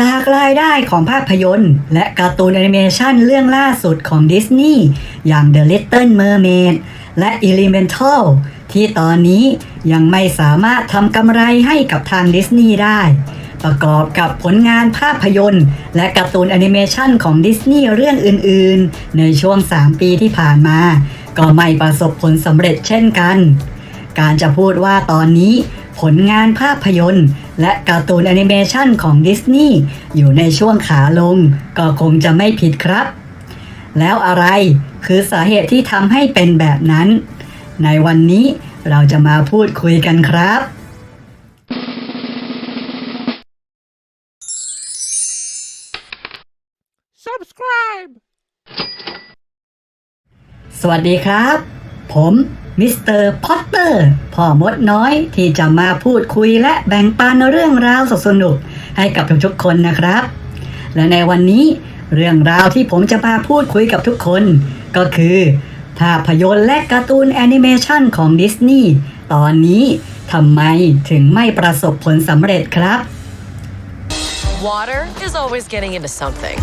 จากรายได้ของภาพยนตร์ และการ์ตูนแอนิเมชันเรื่องล่าสุดของดิสนีย์อย่าง The Little Mermaid และ Elemental ที่ตอนนี้ยังไม่สามารถทำกำไรให้กับทางดิสนีย์ได้ ประกอบกับผลงานภาพยนตร์ และการ์ตูนแอนิเมชันของดิสนีย์เรื่องอื่นๆ ในช่วง 3 ปีที่ผ่านมา ก็ไม่ประสบผลสำเร็จเช่นกัน การจะพูดว่าตอนนี้ ผลงานภาพยนตร์ และการ์ตูนแอนิเมชันของดิสนีย์อยู่ในช่วงขาลง ก็คงจะไม่ผิดครับ แล้วอะไรคือสาเหตุที่ทำให้เป็นแบบนั้น ในวันนี้เราจะมาพูดคุยกันครับ subscribe สวัสดีครับ ผม มิสเตอร์พอตเตอร์พ่อมดน้อยที่จะมาพูดคุยและแบ่งปันเรื่องราวสนุกๆให้กับทุกๆคนนะครับ และในวันนี้เรื่องราวที่ผมจะมาพูดคุยกับทุกคน ก็คือภาพยนตร์และการ์ตูนแอนิเมชันของดิสนีย์ตอนนี้ทำไมถึงไม่ประสบผลสำเร็จครับ Water is always getting into something.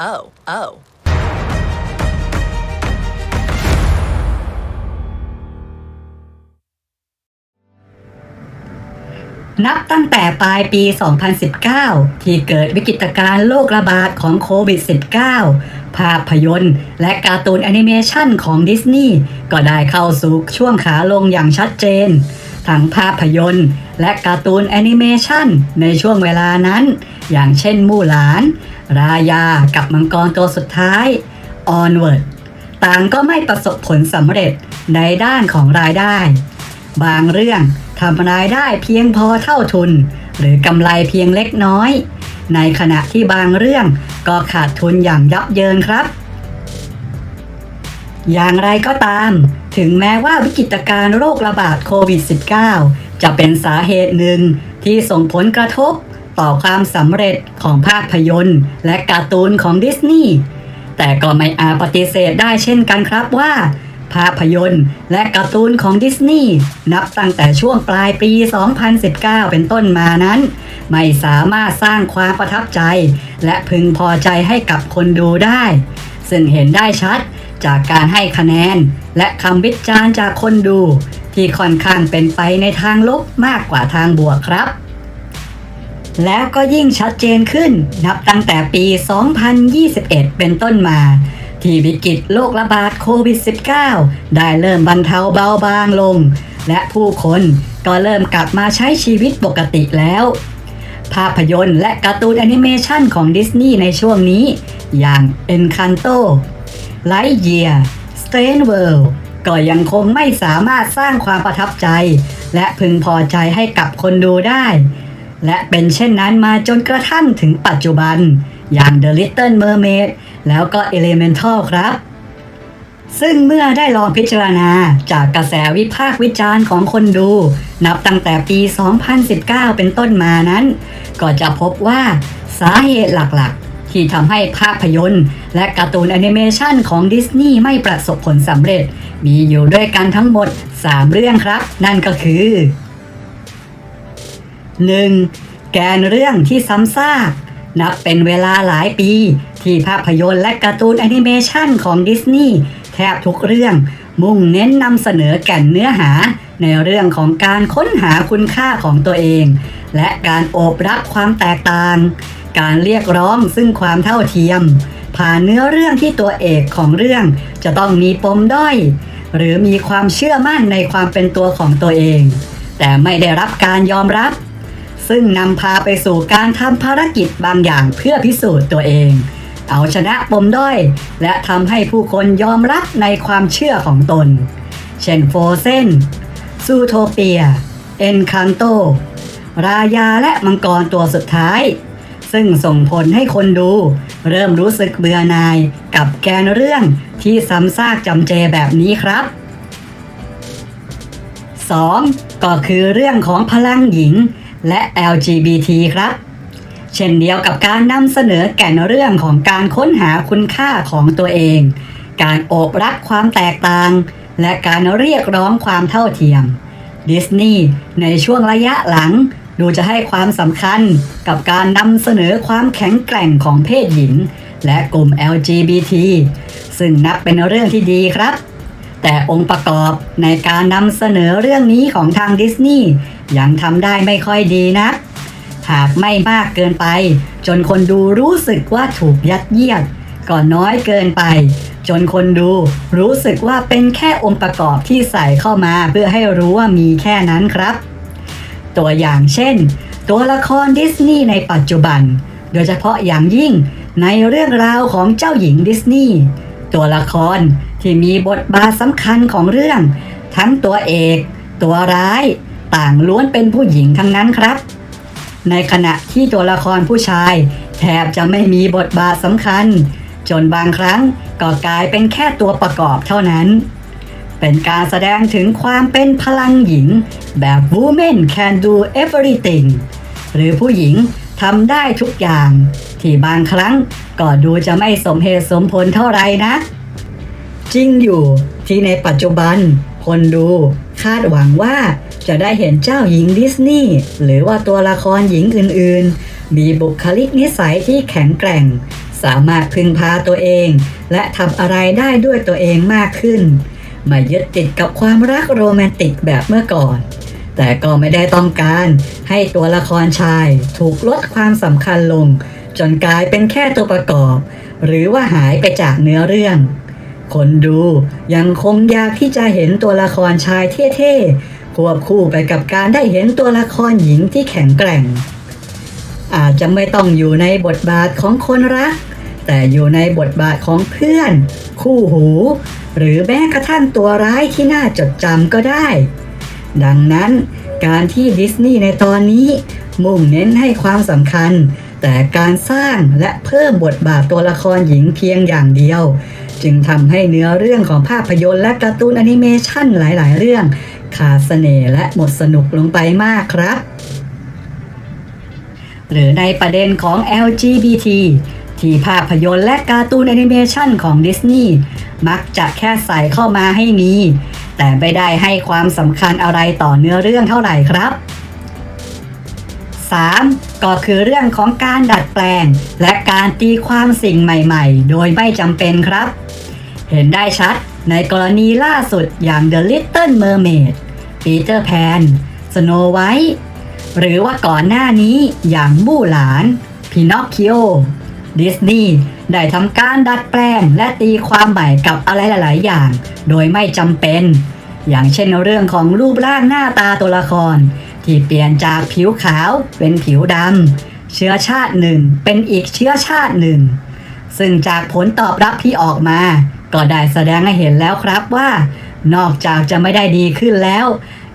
Oh, oh. นับตั้งแต่ปลายปี 2019 ที่เกิดวิกฤตการณ์โรคระบาดของโควิด -19 ภาพยนตร์ และการ์ตูนแอนิเมชันของดิสนีย์ก็ได้เข้าสู่ช่วงขาลงอย่างชัดเจน ทั้งภาพยนตร์และการ์ตูนแอนิเมชันในช่วงเวลานั้น อย่างเช่นมู่หลาน รายากับมังกรตัวสุดท้าย Onward ต่างก็ไม่ประสบผลสำเร็จในด้านของรายได้ บางเรื่องทำรายได้เพียงพอเท่าทุน หรือกำไรเพียงเล็กน้อย ในขณะที่บางเรื่องก็ขาดทุนอย่างยับเยินครับ อย่างไรก็ตาม ถึงแม้ว่าวิกฤตการณ์โรคระบาดโควิด -19 จะเป็นสาเหตุหนึ่งที่ส่งผลกระทบ ต่อความสำเร็จของภาพยนตร์ และการ์ตูนของดิสนีย์แต่ก็ไม่อาจปฏิเสธได้เช่นกันครับว่า ภาพยนตร์และการ์ตูนของดิสนีย์นับตั้งแต่ช่วงปลายปี 2019 เป็นต้นมานั้น ไม่สามารถสร้างความประทับใจ และพึงพอใจให้กับคนดูได้ ซึ่งเห็นได้ชัดจากการให้คะแนน และคำวิจารณ์จากคนดู ที่ค่อนข้างเป็นไปในทางลบมากกว่าทางบวกครับ แล้วก็ยิ่งชัดเจนขึ้น นับตั้งแต่ปี 2021 เป็นต้นมา ที่วิกฤตโรคระบาดโควิด -19 ได้เริ่มบรรเทาเบาบางลง และผู้คนก็เริ่มกลับมาใช้ชีวิตปกติแล้ว ภาพยนตร์และการ์ตูนแอนิเมชันของดิสนีย์ในช่วงนี้ อย่าง Encanto Lightyear Strange World ก็ยังคงไม่สามารถสร้างความประทับใจ และพึงพอใจให้กับคนดูได้ และเป็นเช่นนั้นมาจนกระทั่งถึงปัจจุบัน อย่าง The Little Mermaid แล้วก็ Elemental ครับ ซึ่งเมื่อได้ลองพิจารณาจากกระแสวิพากษ์วิจารณ์ของคนดู นับตั้งแต่ปี 2019 เป็นต้นมานั้น ก็จะพบว่าสาเหตุหลักๆ ที่ทำให้ภาพยนตร์ และการ์ตูนแอนิเมชันของดิสนีย์ไม่ประสบผลสำเร็จ มีอยู่ด้วยกันทั้งหมด 3 เรื่องครับ นั่นก็คือ 1. แกนเรื่องที่ซ้ำซาก นับเป็นเวลาหลายปี ที่ภาพยนตร์และการ์ตูนแอนิเมชันของดิสนีย์แทบทุกเรื่อง มุ่งเน้นนำเสนอแก่นเนื้อหา ในเรื่องของการค้นหาคุณค่าของตัวเอง และการโอบรับความแตกต่าง การเรียกร้องซึ่งความเท่าเทียม ผ่านเนื้อเรื่องที่ตัวเอกของเรื่อง จะต้องมีปมด้อย หรือมีความเชื่อมั่นในความเป็นตัวของตัวเอง แต่ไม่ได้รับการยอมรับ ซึ่งนำพาไปสู่การทำภารกิจบางอย่างเพื่อพิสูจน์ตัวเอง เอาชนะปมด้อย และทำให้ผู้คนยอมรับในความเชื่อของตน เช่นโฟเซนซูโทเปีย เอนคันโต รายาและมังกรตัวสุดท้าย ซึ่งส่งผลให้คนดู เริ่มรู้สึกเบื่อหน่ายกับแกนเรื่องที่ซ้ำซากจำเจแบบนี้ครับ 2. ก็คือเรื่องของพลังหญิง และ LGBT ครับ เช่นเดียวกับการนำเสนอแก่นเรื่องของการค้นหาคุณค่าของตัวเอง การโอบรับความแตกต่าง และการเรียกร้องความเท่าเทียม ดิสนีย์ในช่วงระยะหลังดูจะให้ความสำคัญกับการนำเสนอความแข็งแกร่งของเพศหญิง และกลุ่ม LGBT ซึ่งนับเป็นเรื่องที่ดีครับ แต่องค์ประกอบในการนำเสนอเรื่องนี้ของทางดิสนีย์ ยังทำได้ไม่ค่อยดีนักหากไม่มากเกินไป จนคนดูรู้สึกว่าถูกยัดเยียดก็น้อยเกินไป จนคนดูรู้สึกว่าเป็นแค่องค์ประกอบที่ใส่เข้ามาเพื่อให้รู้ว่ามีแค่นั้นครับ ตัวอย่างเช่น ตัวละครดิสนีย์ในปัจจุบัน โดยเฉพาะอย่างยิ่งในเรื่องราวของเจ้าหญิงดิสนีย์ตัวละครที่มีบทบาทสำคัญของเรื่อง ทั้งตัวเอก ตัวร้าย ต่างล้วนเป็นผู้หญิงทั้งนั้นครับ ในขณะที่ตัวละครผู้ชาย แทบจะไม่มีบทบาทสำคัญ จนบางครั้งก็กลายเป็นแค่ตัวประกอบเท่านั้น เป็นการแสดงถึงความเป็นพลังหญิง แบบ women can do everything หรือผู้หญิงทำได้ทุกอย่าง ที่บางครั้งก็ดูจะไม่สมเหตุสมผลเท่าไรนะ จริงอยู่ที่ในปัจจุบัน คนดูคาดหวังว่า จะได้เห็นเจ้าหญิงดิสนีย์หรือว่าตัวละครหญิงอื่นๆ มีบุคลิกนิสัยที่แข็งแกร่ง สามารถพึ่งพาตัวเอง และทำอะไรได้ด้วยตัวเองมากขึ้นม่ยึดติดกับความรักโรแมนติกแบบเมื่อก่อน แต่ก็ไม่ได้ต้องการให้ตัวละครชายถูกลดความสำคัญลง จนกลายเป็นแค่ตัวประกอบ หรือว่าหายไปจากเนื้อเรื่อง คนดูยังคงอยากที่จะเห็นตัวละครชายเท่ๆ ควบคู่ไปกับการได้เห็นตัวละครหญิงที่แข็งแกร่ง อาจจะไม่ต้องอยู่ในบทบาทของคนรัก แต่อยู่ในบทบาทของเพื่อน คู่หู หรือแม้กระทั่งตัวร้ายที่น่าจดจำก็ได้ ดังนั้นการที่ดิสนีย์ในตอนนี้ มุ่งเน้นให้ความสำคัญ แต่การสร้างและเพิ่มบทบาทตัวละครหญิงเพียงอย่างเดียว จึงทำให้เนื้อเรื่องของภาพยนตร์และการ์ตูนแอนิเมชันหลาย ๆ เรื่อง ขาดเสน่ห์และหมดสนุกลงไปมากครับ หรือในประเด็นของ LGBT ที่ภาพยนตร์และการ์ตูนแอนิเมชันของดิสนีย์มักจะแค่ใส่เข้ามาให้มี แต่ไม่ได้ให้ความสำคัญอะไรต่อเนื้อเรื่องเท่าไหร่ครับ 3. ก็คือเรื่องของการดัดแปลง และการตีความสิ่งใหม่ ๆ โดยไม่จำเป็นครับ เห็นได้ชัด ในกรณีล่าสุดอย่าง The Little Mermaid Peter Pan Snow White หรือว่าก่อนหน้านี้อย่างมู่หลานพินอคคิโอดิสนีย์ได้ทำการดัดแปลงและตีความใหม่กับอะไรหลาย ๆ อย่าง โดยไม่จำเป็น อย่างเช่นเรื่องของรูปร่างหน้าตาตัวละคร ที่เปลี่ยนจากผิวขาวเป็นผิวดำเชื้อชาติหนึ่งเป็นอีกเชื้อชาติหนึ่ง ซึ่งจากผลตอบรับที่ออกมา ก็ได้แสดงให้เห็นแล้วครับว่า นอกจากจะไม่ได้ดีขึ้นแล้ว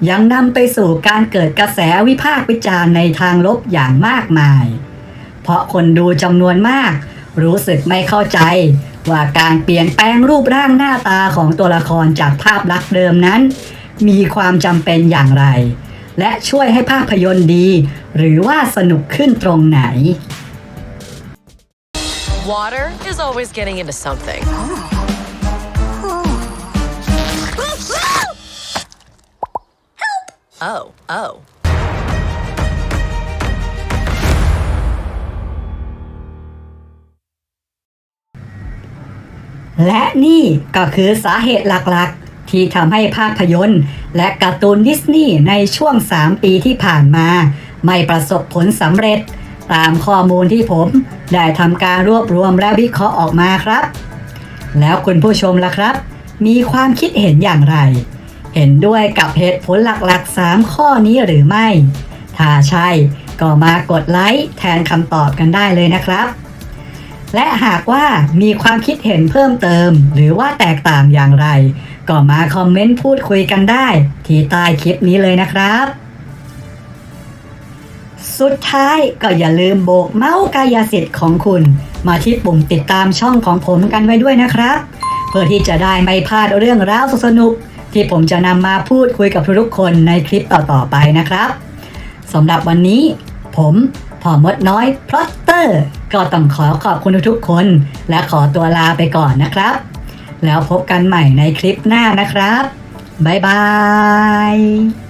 ยังนำไปสู่การเกิดกระแสวิพากษ์วิจารณ์ในทางลบอย่างมากมาย เพราะคนดูจำนวนมาก รู้สึกไม่เข้าใจ ว่าการเปลี่ยนแปลงรูปร่างหน้าตาของตัวละครจากภาพลักษณ์เดิมนั้น มีความจำเป็นอย่างไร และช่วยให้ภาพยนตร์ดี หรือว่าสนุกขึ้นตรงไหน Water is always getting into something. Oh, oh. และนี่ก็คือสาเหตุหลักๆ ที่ทำให้ภาพยนตร์ และการ์ตูนดิสนีย์ในช่วง 3 ปีที่ผ่านมา ไม่ประสบผลสำเร็จ ตามข้อมูลที่ผม ได้ทำการรวบรวมและวิเคราะห์ออกมาครับ แล้วคุณผู้ชมล่ะครับ มีความคิดเห็นอย่างไร เห็นด้วยกับเหตุผลหลักๆ 3 ข้อนี้หรือไม่ ถ้าใช่ ก็มากดไลค์แทนคำตอบกันได้เลยนะครับ และหากว่ามีความคิดเห็นเพิ่มเติม หรือว่าแตกต่างอย่างไร ก็มาคอมเมนต์พูดคุยกันได้ ที่ใต้คลิปนี้เลยนะครับ สุดท้ายก็อย่าลืมโบกเมาส์กายสิทธิ์ของคุณ มาที่ปุ่มติดตามช่องของผมกันไว้ด้วยนะครับ เพื่อที่จะได้ไม่พลาดเรื่องราวสนุก ที่ผมจะนำมาพูดคุยกับทุกๆคนในคลิปต่อๆไปนะครับสำหรับวันนี้ผมพอมดน้อยพลอตเตอร์ ก็ต้องขอขอบคุณทุกๆคน และขอตัวลาไปก่อนนะครับ แล้วพบกันใหม่ในคลิปหน้านะครับ บ๊ายบาย